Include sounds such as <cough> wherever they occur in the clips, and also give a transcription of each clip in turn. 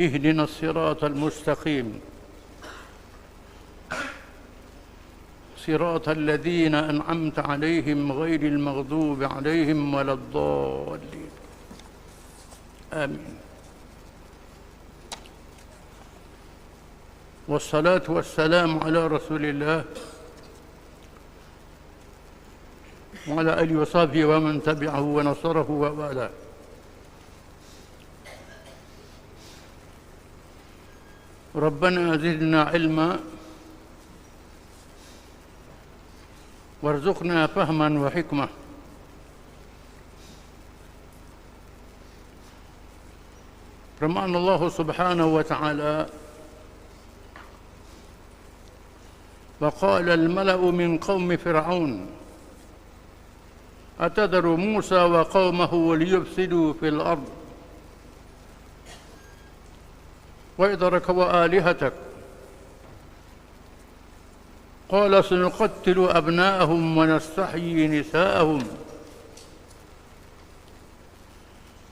اهدنا الصراط المستقيم. صراط الذين أنعمت عليهم غير المغضوب عليهم ولا الضالين. آمين. والصلاة والسلام على رسول الله وعلى آله وصحبه ومن تبعه ونصره ووالاه. ربنا زدنا علما وارزقنا فهما وحكمة فرمان الله سبحانه وتعالى. وقال الملأ من قوم فرعون أتذر موسى وقومه ليفسدوا في الأرض؟ وإذرك وآلهتك. قال سنقتل أبناءهم ونستحيي نساءهم.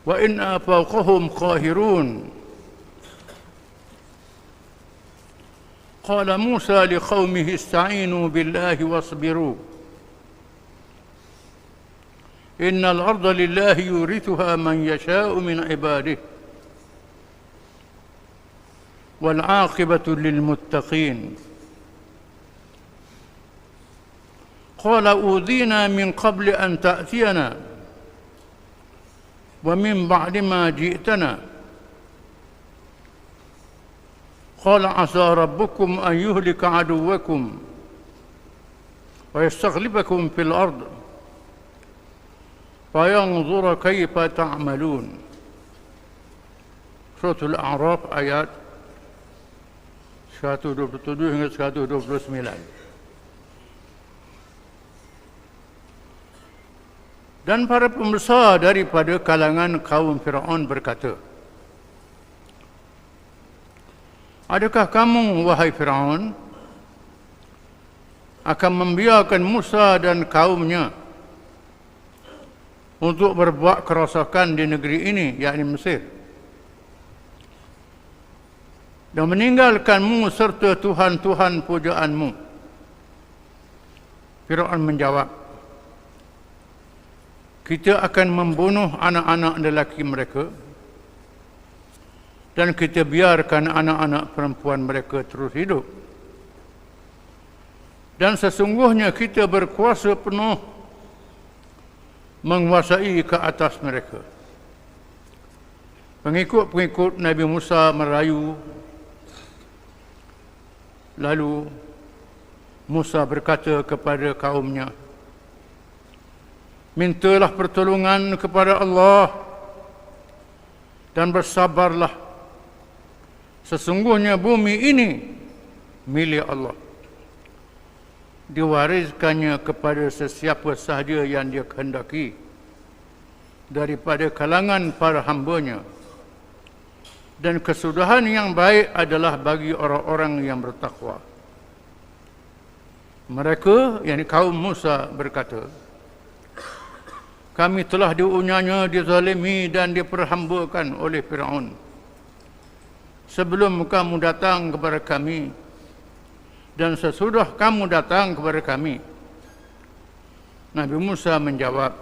وإنا فوقهم قاهرون. قال موسى لقومه استعينوا بالله واصبروا. إن الأرض لله يورثها من يشاء من عباده. والعاقبة للمتقين. قال أوذينا من قبل أن تأتينا ومن بعد ما جئتنا. قال عسى ربكم أن يهلك عدوكم ويستغلبكم في الأرض فينظر كيف تعملون. سورة الأعراف آيات 127 hingga 129 Dan para pembesar daripada kalangan kaum Firaun berkata, Adakah kamu, wahai Firaun, akan membiarkan Musa dan kaumnya untuk berbuat kerosakan di negeri ini, yakni Mesir? Dan meninggalkanmu serta Tuhan-Tuhan pujaanmu. Firaun menjawab, kita akan membunuh anak-anak lelaki mereka dan kita biarkan anak-anak perempuan mereka terus hidup. Dan sesungguhnya kita berkuasa penuh menguasai ke atas mereka. Pengikut-pengikut Nabi Musa merayu lalu Musa berkata kepada kaumnya, mintalah pertolongan kepada Allah dan bersabarlah. Sesungguhnya bumi ini milik Allah. Diwariskannya kepada sesiapa sahaja yang dia kehendaki daripada kalangan para hambanya dan kesudahan yang baik adalah bagi orang-orang yang bertakwa mereka yakni kaum Musa berkata kami telah diunyanya, dizalimi dan diperhambakan oleh Firaun. Sebelum kamu datang kepada kami dan sesudah kamu datang kepada kami. Nabi Musa menjawab,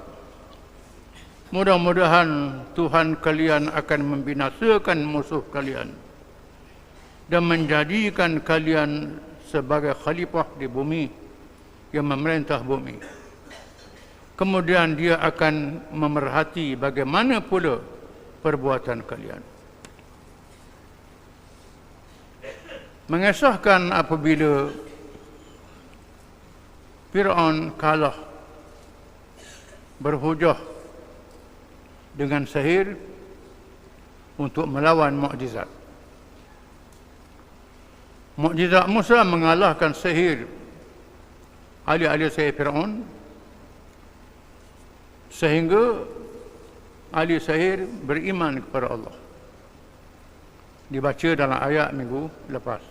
Mudah-mudahan Tuhan kalian akan membinasakan musuh kalian dan menjadikan kalian sebagai khalifah di bumi yang memerintah bumi kemudian dia akan memerhati bagaimana pula perbuatan kalian. Mengesahkan apabila Fir'aun kalah berhujah dengan sihir untuk melawan mukjizat. Mukjizat Musa mengalahkan sihir ahli-ahli sihir Firaun sehingga ahli sihir beriman kepada Allah. Dibaca dalam ayat minggu lepas.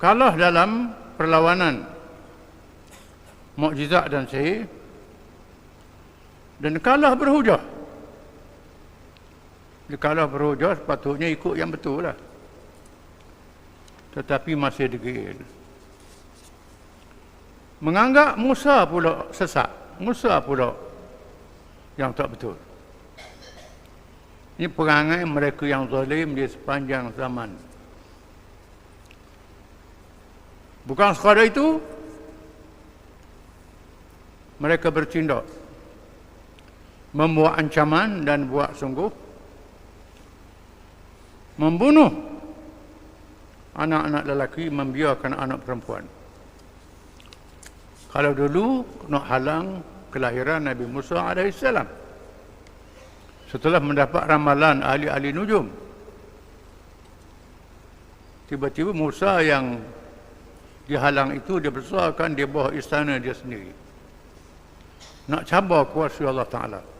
Kalah dalam perlawanan mukjizat dan sihir dan kalah berhujah. Dia kalah berhujah sepatutnya ikut yang betul lah tetapi masih degil. Menganggap Musa pula sesat. Musa pula yang tak betul. Ini perangai mereka yang zalim di sepanjang zaman. Bukan sekadar itu, mereka bertindak. Membuat ancaman dan buat sungguh. Membunuh anak-anak lelaki membiarkan anak perempuan. Kalau dulu nak halang kelahiran Nabi Musa AS. Setelah mendapat ramalan ahli-ahli nujum. Tiba-tiba Musa yang dihalang itu dia besarkan di bawah istana dia sendiri. Nak cabar kuasa Allah Ta'ala.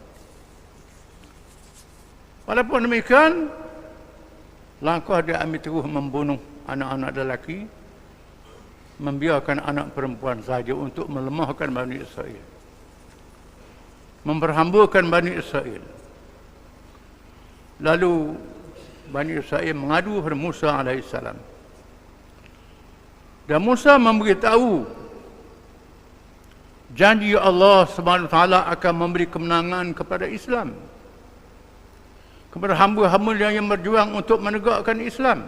Walaupun demikian, langkah dia ambil terus membunuh anak-anak lelaki membiarkan anak perempuan saja untuk melemahkan Bani Israel memperhambakan Bani Israel. Lalu Bani Israel mengadu kepada Musa AS dan Musa memberitahu janji Allah taala akan memberi kemenangan kepada Islam kepada hamba-hamba yang berjuang untuk menegakkan Islam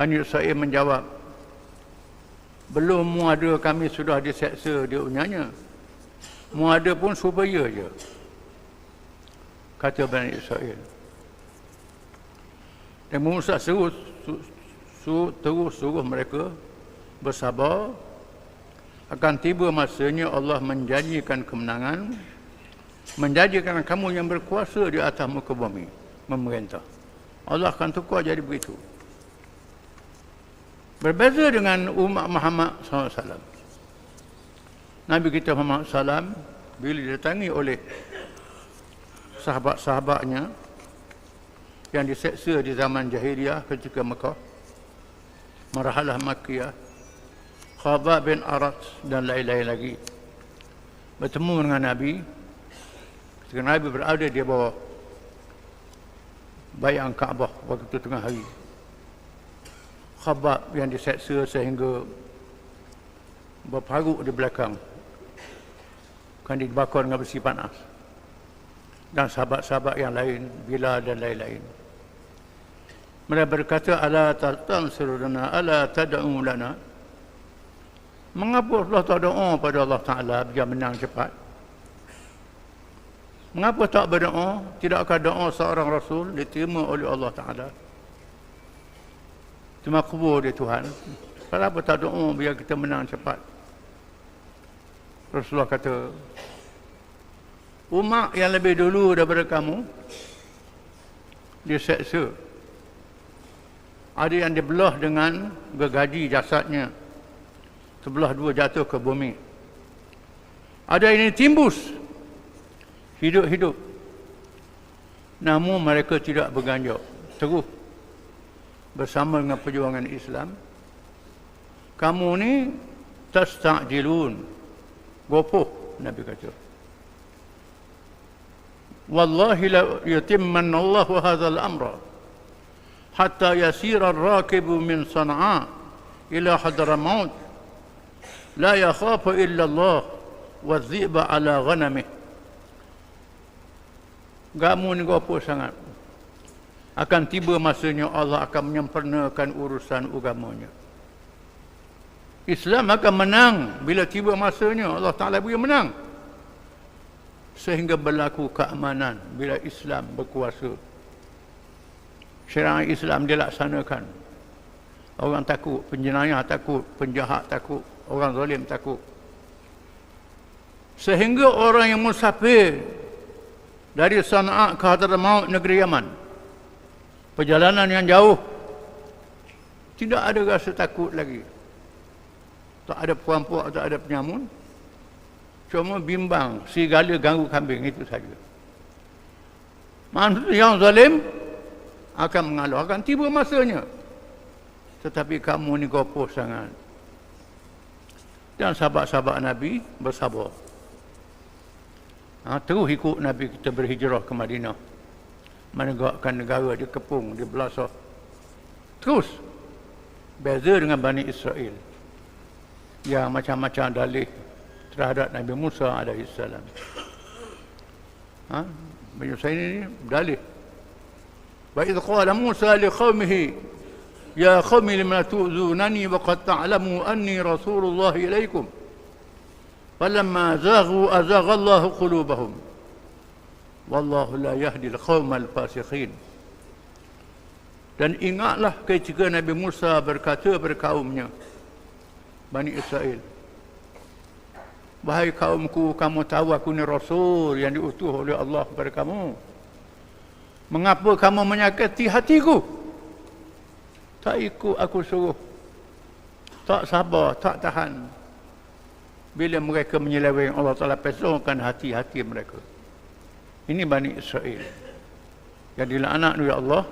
Bani Israel menjawab, belum muada kami sudah diseksa dia unyanya. Muada pun supaya je. Kata Bani Israel. Dan Musa suruh, su, su, terus suruh mereka bersabar. Akan tiba masanya Allah menjanjikan kemenangan. Menjanjikan kamu yang berkuasa di atas muka bumi. Memerintah. Allah akan tukar jadi begitu. Berbeza dengan umat Muhammad SAW. Nabi kita Muhammad SAW bila didatangi oleh sahabat-sahabatnya yang diseksa di zaman jahiliyah ketika Mekah, Marhalah Makkiyah, Khabab bin Arat dan lain-lain lagi bertemu dengan Nabi ketika Nabi berada di bawah bayang Kaabah waktu tengah hari. Khabab yang diseksa sehingga berparuk di belakang. Kan dibakar dengan besi panas. Dan sahabat-sahabat yang lain bila dan lain-lain. Mereka berkata ala tansiruna ala tad'u lana? Mengapa Allah tak doa pada Allah Taala biar menang cepat mengapa tak berdoa tidakkah doa seorang rasul diterima oleh Allah Taala Cuma kubur dia Tuhan. Kenapa tak doa biar kita menang cepat? Rasulullah kata, umat yang lebih dulu daripada kamu, dia seksa. Ada yang dibelah dengan gergaji jasadnya. Sebelah dua jatuh ke bumi. Ada yang timbus. Hidup-hidup. Namun mereka tidak berganjak. Terus bersama dengan perjuangan Islam. Kamu ni tasta'jilun gopoh Nabi kata. Wallahi la yutimman Allah hadha al-amra hatta yasira ar-rakib min Sana'a ila Hadramaut la yakhafu illa Allah wa dhiba ala ghanamih kamu ni gopoh sangat akan tiba masanya Allah akan menyempurnakan urusan agamanya. Islam akan menang bila tiba masanya Allah Taala beri menang. Sehingga berlaku keamanan bila Islam berkuasa. Syariat Islam dilaksanakan. Orang takut, penjenayah takut, penjahat takut, orang zalim takut. Sehingga orang yang musafir dari Sana'a ke Hadramaut negeri Yaman. Perjalanan yang jauh. Tidak ada rasa takut lagi. Tak ada puan-puan tak ada penyamun. Cuma bimbang serigala ganggu kambing itu saja. Manusia yang zalim akan mengalah akan tiba masanya. Tetapi kamu ni gopoh sangat. Dan sahabat-sahabat Nabi bersabar. Ha, terus ikut Nabi kita berhijrah ke Madinah. Menegakkan negara di kepung, di belasah. Terus. Beza dengan Bani Israel. Yang macam-macam dalih terhadap Nabi Musa AS. Ha? Bani Israel ini dalih. Baik qala Musa li qawmihi يا قوم لما تؤذونني وقد تعلموا أني رسول الله إليكم فلما زاغوا أزاغ الله قلوبهم والله لا يهدي القوم الفاسقين dan ingatlah ketika Nabi Musa berkata kepada kaumnya Bani Israel Wahai kaumku, kamu tahu aku ni Rasul yang diutuh oleh Allah kepada kamu. Mengapa kamu menyakiti hatiku? tak ikut aku suruh tak sabar tak tahan bila mereka menyeleweng Allah Ta'ala pesongkan hati-hati mereka ini Bani Israel jadilah anak oleh Allah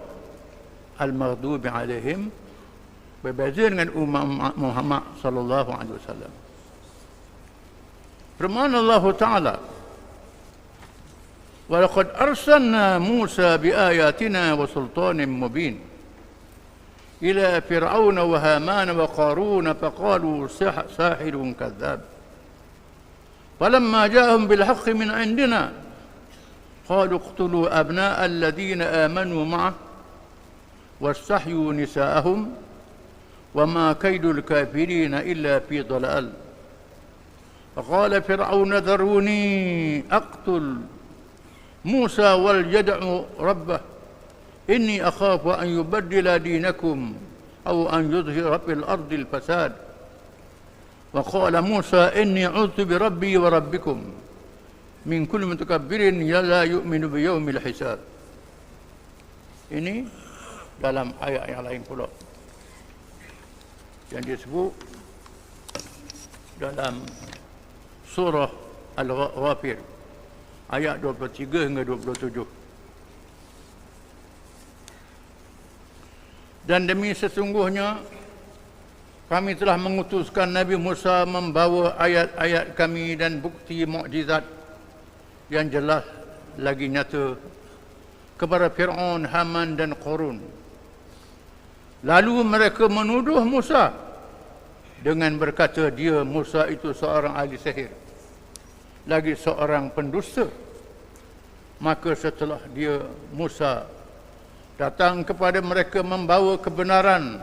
Al-Maghdubi alaihim berbeza dengan umat Muhammad sallallahu alaihi wasallam firman Allah Ta'ala ولقد أرسلنا موسى بآياتنا وسلطان مبين إلى فرعون وهامان وقارون فقالوا ساحر كذاب فلما جاءهم بالحق من عندنا قالوا اقتلوا أبناء الذين آمنوا معه واستحيوا نساءهم وما كيد الكافرين إلا في ضلال. فقال فرعون ذروني أقتل موسى وليدع ربه إني أخاف أن يبدل دينكم أو أن يظهر في الأرض الفساد. وقال موسى إني عذت بربي وربكم من كل متكبر لا يؤمن بيوم الحساب ini dalam ayat yang lain pula yang disebut dalam surah Al-Ghafir ayat 23 hingga 27 Dan demi sesungguhnya kami telah mengutuskan Nabi Musa membawa ayat-ayat kami dan bukti mukjizat yang jelas lagi nyata kepada Fir'aun, Haman dan Qurun. Lalu mereka menuduh Musa dengan berkata dia Musa itu seorang ahli sihir. Lagi seorang pendusta. Maka setelah dia Musa datang kepada mereka membawa kebenaran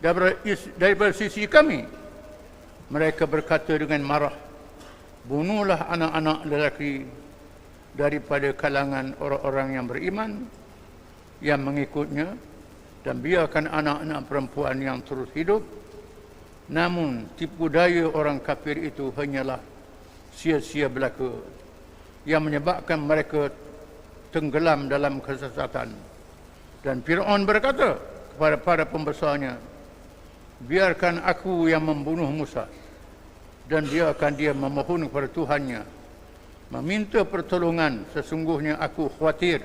daripada sisi kami. Mereka berkata dengan marah, bunuhlah anak-anak lelaki daripada kalangan orang-orang yang beriman yang mengikutnya dan biarkan anak-anak perempuan yang terus hidup. Namun tipu daya orang kafir itu hanyalah sia-sia belaka yang menyebabkan mereka tenggelam dalam kesesatan. Dan Fir'aun berkata kepada para pembesarnya, biarkan aku yang membunuh Musa dan dia akan dia memohon kepada Tuhannya meminta pertolongan. Sesungguhnya aku khawatir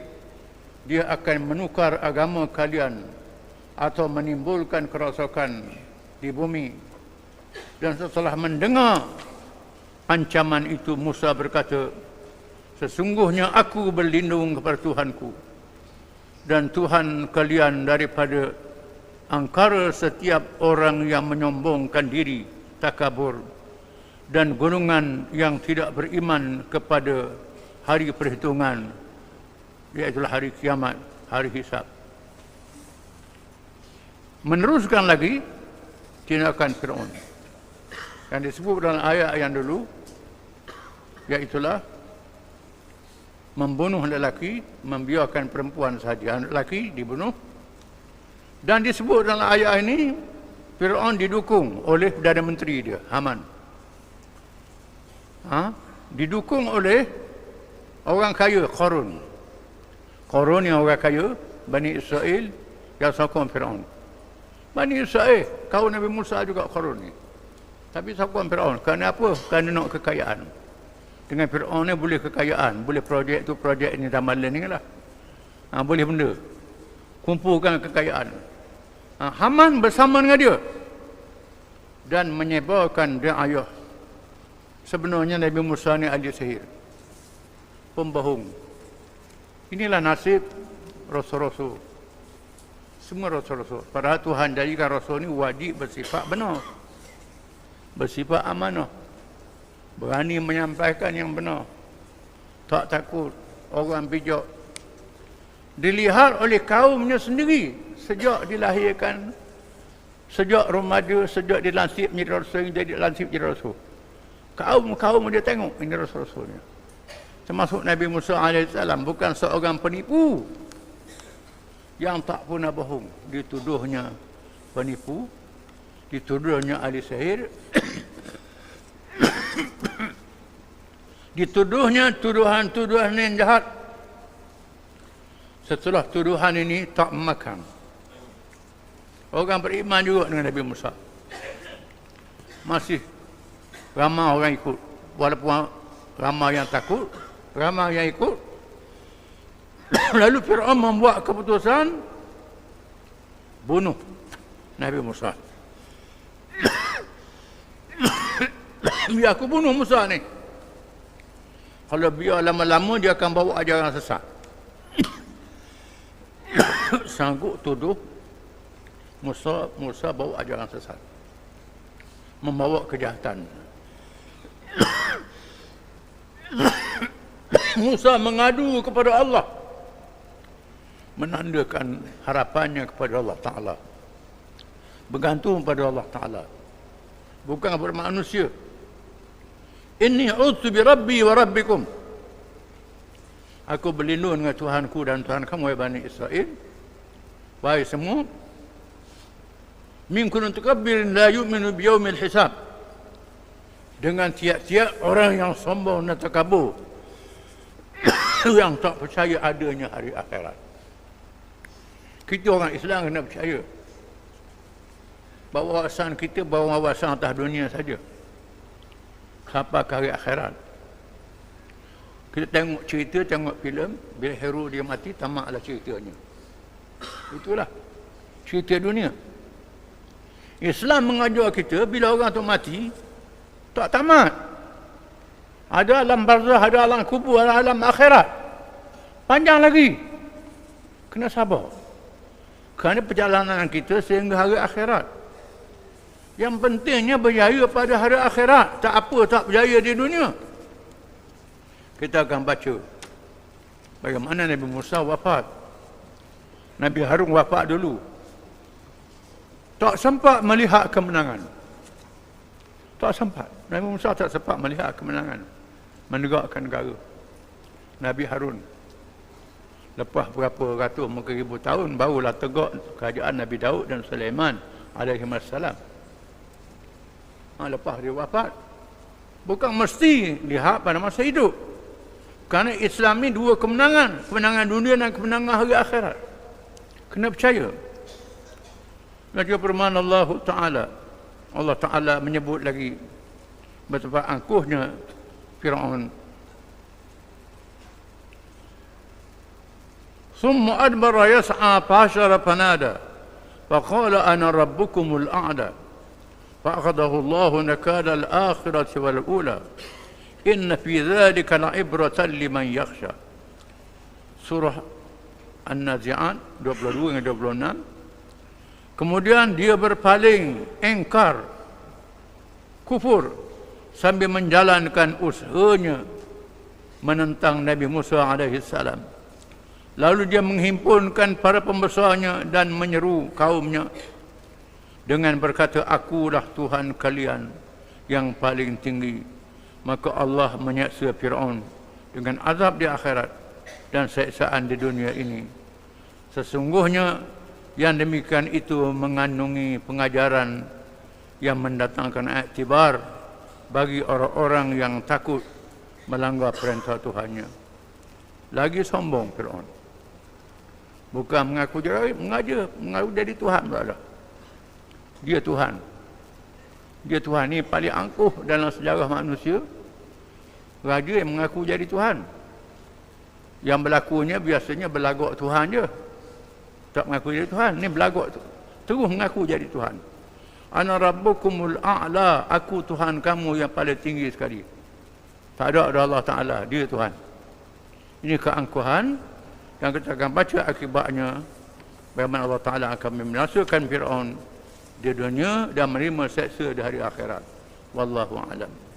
dia akan menukar agama kalian atau menimbulkan kerosakan di bumi. Dan setelah mendengar ancaman itu Musa berkata sesungguhnya aku berlindung kepada Tuhanku dan Tuhan kalian daripada angkara setiap orang yang menyombongkan diri takabur dan gunungan yang tidak beriman kepada hari perhitungan iaitu hari kiamat hari hisab meneruskan lagi tindakan Fir'aun yang disebut dalam ayat yang dulu iaitulah membunuh lelaki, membiarkan perempuan saja. Anak lelaki dibunuh. Dan disebut dalam ayat ini, Fir'aun didukung oleh Perdana Menteri dia, Haman. Ha? Didukung oleh orang kaya, Korun. Korun yang orang kaya, Bani Israel yang sokong Fir'aun. Bani Israel, kau Nabi Musa juga Qarun ni. Tapi sokong Fir'aun. Kerana apa? Kerana nak kekayaan. Dengan Fir'aun ni boleh kekayaan. Boleh projek tu, projek ni, damalan ni lah. Ha, boleh benda. Kumpulkan kekayaan. Ha, Haman bersama dengan dia. Dan menyebarkan dia ayah. Sebenarnya Nabi Musa ni ahli sihir. Pembohong. Inilah nasib Rasul-Rasul. Semua Rasul-Rasul. Padahal Tuhan jadikan Rasul ni wajib bersifat benar. Bersifat amanah. Berani menyampaikan yang benar. Tak takut orang bijak. Dilihat oleh kaumnya sendiri sejak dilahirkan sejak remaja sejak dilansip menjadi rasul jadi lansip jadi rasul kaum kaum dia tengok ini rasul rasulnya termasuk Nabi Musa AS bukan seorang penipu yang tak pernah bohong. Dituduhnya penipu dituduhnya ahli sihir <coughs> dituduhnya tuduhan-tuduhan yang jahat. Setelah tuduhan ini tak makan Orang beriman juga dengan Nabi Musa. Masih ramai orang ikut. Walaupun ramai yang takut, ramai yang ikut. <coughs> Lalu Fir'aun membuat keputusan bunuh Nabi Musa. <coughs> biar aku bunuh Musa ni. Kalau biar lama-lama dia akan bawa ajaran sesat. <coughs> Sanggup tuduh Musa Musa bawa ajaran sesat. Membawa kejahatan. <coughs> Musa mengadu kepada Allah. Menandakan harapannya kepada Allah Ta'ala. Bergantung kepada Allah Ta'ala. Bukan kepada manusia. Inni utu bi Rabbi wa Rabbikum. Aku berlindung dengan Tuhanku dan Tuhan kamu, Bani Israel. Baik semua, min kunun tukabbir la yu'minu biyaumil hisab. Dengan tiap-tiap orang yang sombong dan takabur. <coughs> Yang tak percaya adanya hari akhirat. Kita orang Islam kena percaya. Bahawa wawasan kita bahawa wawasan atas dunia saja. Sampai ke hari akhirat. Kita tengok cerita, tengok filem bila hero dia mati, tamaklah ceritanya. Itulah cerita dunia Islam mengajar kita bila orang tu mati tak tamat. Ada alam barzah, ada alam kubur, ada alam akhirat. Panjang lagi. Kena sabar. Kerana perjalanan kita sehingga hari akhirat. Yang pentingnya berjaya pada hari akhirat. Tak apa tak berjaya di dunia. Kita akan baca. Bagaimana Nabi Musa wafat. Nabi Harun wafat dulu tak sempat melihat kemenangan. Tak sempat. Nabi Musa tak sempat melihat kemenangan. Menegakkan negara. Nabi Harun. Lepas berapa ratus mungkin ribu tahun barulah tegak kerajaan Nabi Daud dan Sulaiman alaihi wassalam. Ha, lepas dia wafat. Bukan mesti lihat pada masa hidup. Kerana Islam ni dua kemenangan. Kemenangan dunia dan kemenangan hari akhirat. Kena percaya. Juga firman Allah Ta'ala. Allah Ta'ala menyebut lagi betapa angkuhnya Fir'aun. ثم أدبر يسعى فحشر فنادى فقال أنا ربكم الأعلى فأخذه الله نكال الآخرة والأولى إن في ذلك لعبرة لمن يخشى سورة النازعات 22 26 Kemudian dia berpaling engkar kufur sambil menjalankan usahanya menentang Nabi Musa alaihi salam. Lalu dia menghimpunkan para pembesarnya dan menyeru kaumnya dengan berkata akulah Tuhan kalian yang paling tinggi. Maka Allah menyaksa Firaun dengan azab di akhirat dan siksaan di dunia ini. Sesungguhnya yang demikian itu mengandungi pengajaran yang mendatangkan iktibar bagi orang-orang yang takut melanggar perintah Tuhannya. Lagi sombong Fir'aun. Bukan mengaku jadi mengaja, mengaku jadi Tuhan pula. Dia Tuhan. Dia Tuhan ni paling angkuh dalam sejarah manusia. Raja yang mengaku jadi Tuhan. Yang berlakunya biasanya berlagak Tuhan je. Tak mengaku jadi Tuhan. Ni berlagak terus mengaku jadi Tuhan. Ana rabbukumul a'la. Aku Tuhan kamu yang paling tinggi sekali. Tak ada ada Allah Ta'ala. Dia Tuhan. Ini keangkuhan. Dan kita akan baca akibatnya. Bagaimana Allah Ta'ala akan membinasakan Fir'aun di dunia dan menerima seksa di hari akhirat. Wallahu a'lam.